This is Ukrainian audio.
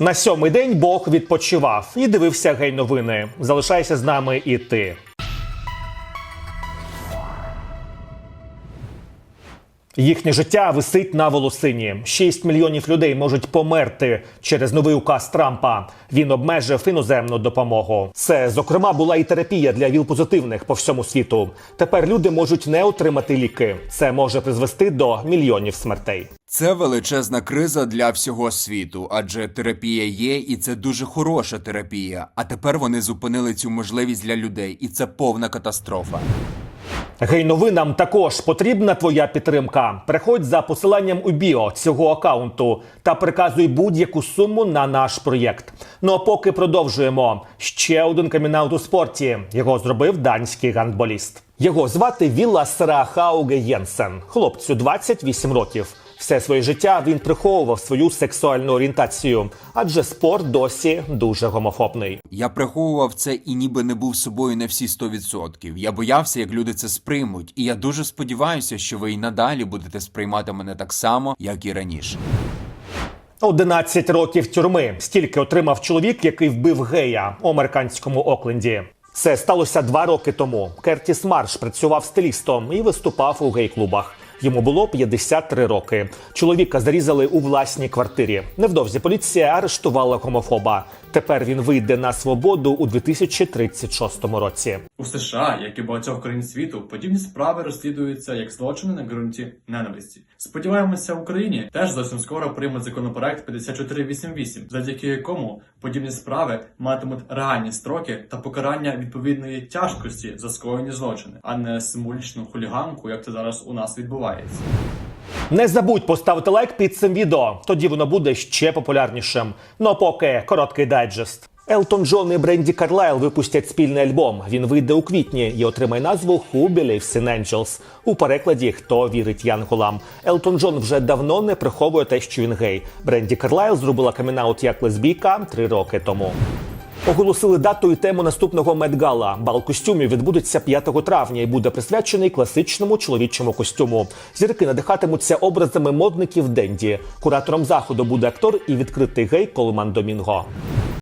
На сьомий день Бог відпочивав і дивився гей новини. Залишайся з нами і ти. Їхнє життя висить на волосині. 6 мільйонів людей можуть померти через новий указ Трампа. Він обмежив іноземну допомогу. Це, зокрема, була і терапія для ВІЛ-позитивних по всьому світу. Тепер люди можуть не отримати ліки. Це може призвести до мільйонів смертей. Це величезна криза для всього світу, адже терапія є, і це дуже хороша терапія. А тепер вони зупинили цю можливість для людей, і це повна катастрофа. Гей-новинам також потрібна твоя підтримка. Переходь за посиланням у біо цього акаунту та приказуй будь-яку суму на наш проєкт. Ну а поки продовжуємо. Ще один камінаут у спорті. Його зробив данський гандболіст. Його звати Вілла Сарахауге Єнсен. Хлопцю 28 років. Все своє життя він приховував свою сексуальну орієнтацію, адже спорт досі дуже гомофобний. Я приховував це і ніби не був собою на всі 100%. Я боявся, як люди це сприймуть, і я дуже сподіваюся, що ви і надалі будете сприймати мене так само, як і раніше. 11 років тюрми. Стільки отримав чоловік, який вбив гея у американському Окленді. Це сталося два роки тому. Кертіс Марш працював стилістом і виступав у гей-клубах. Йому було 53 роки. Чоловіка зарізали у власній квартирі. Невдовзі поліція арештувала гомофоба. Тепер він вийде на свободу у 2036 році. У США, як і багатьох країн світу, подібні справи розслідуються як злочини на ґрунті ненависті. Сподіваємося, в Україні теж зовсім скоро приймуть законопроект 5488, завдяки якому подібні справи матимуть реальні строки та покарання відповідної тяжкості за скоєні злочини, а не символічну хуліганку, як це зараз у нас відбувається. Не забудь поставити лайк під цим відео, тоді воно буде ще популярнішим. Ну а поки короткий дайджест. Елтон Джон і Бренді Карлайл випустять спільний альбом. Він вийде у квітні і отримає назву Who Believes in Angels. У перекладі Хто вірить янголам. Елтон Джон вже давно не приховує те, що він гей. Бренді Карлайл зробила камінаут як лесбійка три роки тому. Оголосили дату і тему наступного медгала. Бал костюмів відбудеться 5 травня і буде присвячений класичному чоловічому костюму. Зірки надихатимуться образами модників Денді. Куратором заходу буде актор і відкритий гей Колман Домінго.